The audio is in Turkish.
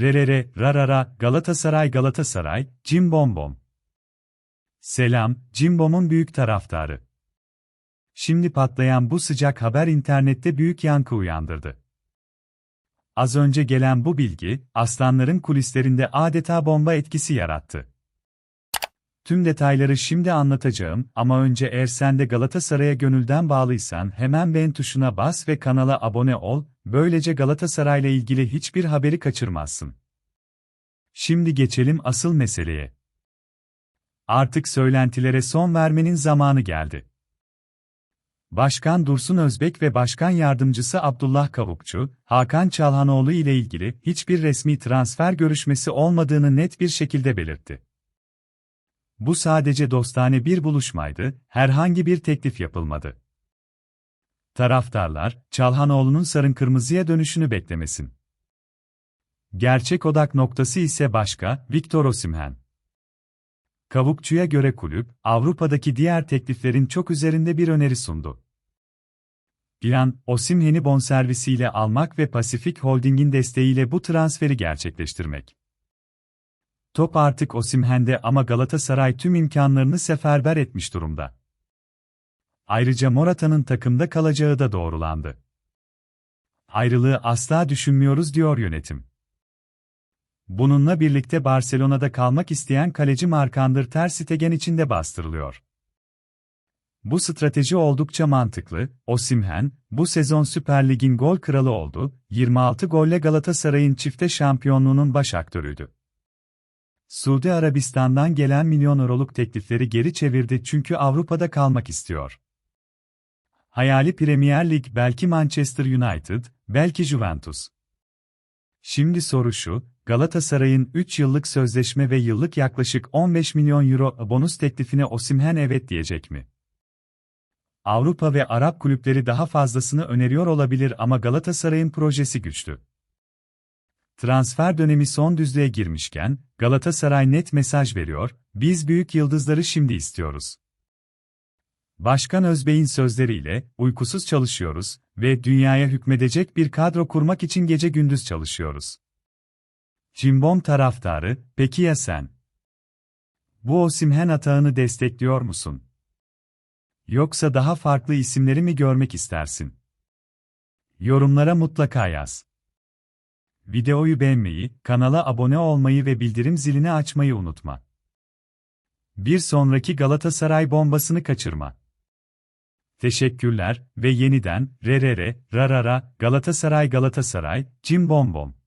rerere, rarara, Galatasaray Galatasaray, Cimbombom. Selam, Cimbom'un büyük taraftarı. Şimdi patlayan bu sıcak haber internette büyük yankı uyandırdı. Az önce gelen bu bilgi, aslanların kulislerinde adeta bomba etkisi yarattı. Tüm detayları şimdi anlatacağım ama önce eğer sen de Galatasaray'a gönülden bağlıysan hemen beğen tuşuna bas ve kanala abone ol, böylece Galatasaray'la ilgili hiçbir haberi kaçırmazsın. Şimdi geçelim asıl meseleye. Artık söylentilere son vermenin zamanı geldi. Başkan Dursun Özbek ve Başkan Yardımcısı Abdullah Kavukçu, Hakan Çalhanoğlu ile ilgili hiçbir resmi transfer görüşmesi olmadığını net bir şekilde belirtti. Bu sadece dostane bir buluşmaydı, herhangi bir teklif yapılmadı. Taraftarlar, Çalhanoğlu'nun sarın kırmızıya dönüşünü beklemesin. Gerçek odak noktası ise başka, Victor Osimhen. Kavukçu'ya göre kulüp, Avrupa'daki diğer tekliflerin çok üzerinde bir öneri sundu. Plan, Osimhen'i bonservisiyle almak ve Pasifik Holding'in desteğiyle bu transferi gerçekleştirmek. Top artık Osimhen'de ama Galatasaray tüm imkanlarını seferber etmiş durumda. Ayrıca Morata'nın takımda kalacağı da doğrulandı. Ayrılığı asla düşünmüyoruz diyor yönetim. Bununla birlikte Barcelona'da kalmak isteyen kaleci Mark-André Ter Stegen için de bastırılıyor. Bu strateji oldukça mantıklı. Osimhen, bu sezon Süper Lig'in gol kralı oldu, 26 golle Galatasaray'ın çifte şampiyonluğunun baş aktörüydü. Suudi Arabistan'dan gelen milyon euroluk teklifleri geri çevirdi çünkü Avrupa'da kalmak istiyor. Hayali Premier Lig belki Manchester United, belki Juventus. Şimdi soru şu, Galatasaray'ın 3 yıllık sözleşme ve yıllık yaklaşık 15 milyon euro bonus teklifine Osimhen evet diyecek mi? Avrupa ve Arap kulüpleri daha fazlasını öneriyor olabilir ama Galatasaray'ın projesi güçlü. Transfer dönemi son düzlüğe girmişken, Galatasaray net mesaj veriyor, biz büyük yıldızları şimdi istiyoruz. Başkan Özbey'in sözleriyle, uykusuz çalışıyoruz ve dünyaya hükmedecek bir kadro kurmak için gece gündüz çalışıyoruz. Cimbom taraftarı, peki ya sen? Bu Osimhen atağını destekliyor musun? Yoksa daha farklı isimleri mi görmek istersin? Yorumlara mutlaka yaz. Videoyu beğenmeyi, kanala abone olmayı ve bildirim zilini açmayı unutma. Bir sonraki Galatasaray bombasını kaçırma. Teşekkürler ve yeniden rerere rarara Galatasaray Galatasaray Cim Bom Bom.